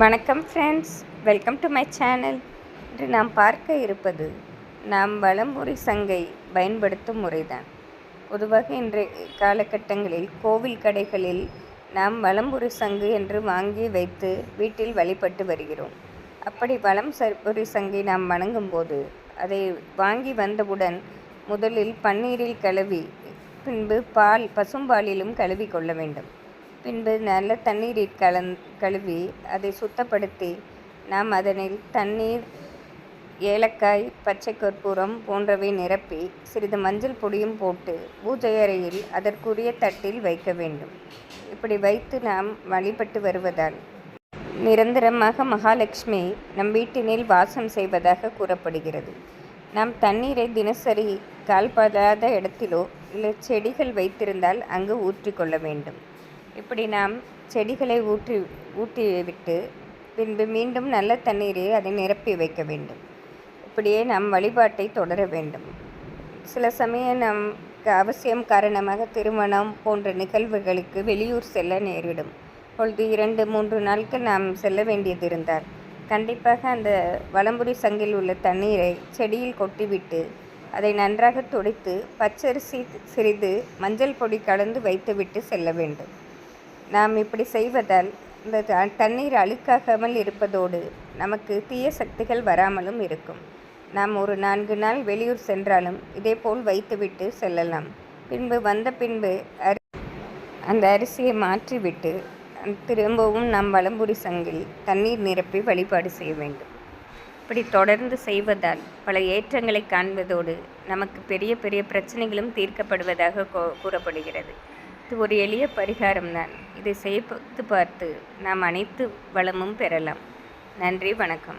வணக்கம் friends welcome to my channel இன்று நாம் பார்க்க இருப்பது நாம் வளமுறை சங்கை பயன்படுத்தும் முறைதான். பொதுவாக இன்றைய காலகட்டங்களில் கோவில் கடைகளில் நாம் வளம்புரி சங்கு என்று வாங்கி வைத்து வீட்டில் வழிபட்டு வருகிறோம். அப்படி வளம் சரி சங்கை நாம் வணங்கும் போது அதை வாங்கி வந்தவுடன் முதலில் பன்னீரில் கழுவி பின்பு பால் பசும்பாலிலும் கழுவி கொள்ள வேண்டும். பின்பு நல்ல தண்ணீரில் கலந் கழுவி அதை சுத்தப்படுத்தி நாம் அதனில் தண்ணீர் ஏலக்காய் பச்சை கற்பூரம் போன்றவை நிரப்பி சிறிது மஞ்சள் பொடியும் போட்டு பூஜை அறையில் அதற்குரிய தட்டில் வைக்க வேண்டும். இப்படி வைத்து நாம் வழிபட்டு வருவதால் நிரந்தரமாக மகாலட்சுமி நம் வீட்டினில் வாசம் செய்வதாக கூறப்படுகிறது. நாம் தண்ணீரை தினசரி கால்படாத இடத்திலோ இல்லை செடிகள் வைத்திருந்தால் அங்கு ஊற்றிக்கொள்ள வேண்டும். இப்படி நாம் செடிகளை ஊற்றி ஊற்றிவிட்டு பின்பு மீண்டும் நல்ல தண்ணீரை அதை நிரப்பி வைக்க வேண்டும். இப்படியே நாம் வழிபாட்டை தொடர வேண்டும். சில சமயம் நம் அவசியம் காரணமாக திருமணம் போன்ற நிகழ்வுகளுக்கு வெளியூர் செல்ல நேரிடும். பொழுது இரண்டு மூன்று நாட்கள் நாம் செல்ல வேண்டியது இருந்தால் கண்டிப்பாக அந்த வலம்புரி சங்கில் உள்ள தண்ணீரை செடியில் கொட்டிவிட்டு அதை நன்றாக துடைத்து பச்சரிசி சிறிது மஞ்சள் பொடி கலந்து வைத்துவிட்டு செல்ல வேண்டும். நாம் இப்படி செய்வதால் இந்த தண்ணீர் அழுக்காகாமல் இருப்பதோடு நமக்கு தீய சக்திகள் வராமலும் இருக்கும். நாம் ஒரு நான்கு நாள் வெளியூர் சென்றாலும் இதேபோல் வைத்துவிட்டு செல்லலாம். பின்பு வந்த பின்பு அரி அந்த அரிசியை மாற்றிவிட்டு திரும்பவும் நாம் வலம்புரி சங்கில் தண்ணீர் நிரப்பி வழிபாடு செய்ய வேண்டும். இப்படி தொடர்ந்து செய்வதால் பல ஏற்றங்களை காண்பதோடு நமக்கு பெரிய பெரிய பிரச்சனைகளும் தீர்க்கப்படுவதாக கூறப்படுகிறது. இது ஒரு எளிய பரிகாரம் தான் இதை செய்து பார்த்து நாம் அனைத்து வளமும் பெறலாம். நன்றி வணக்கம்.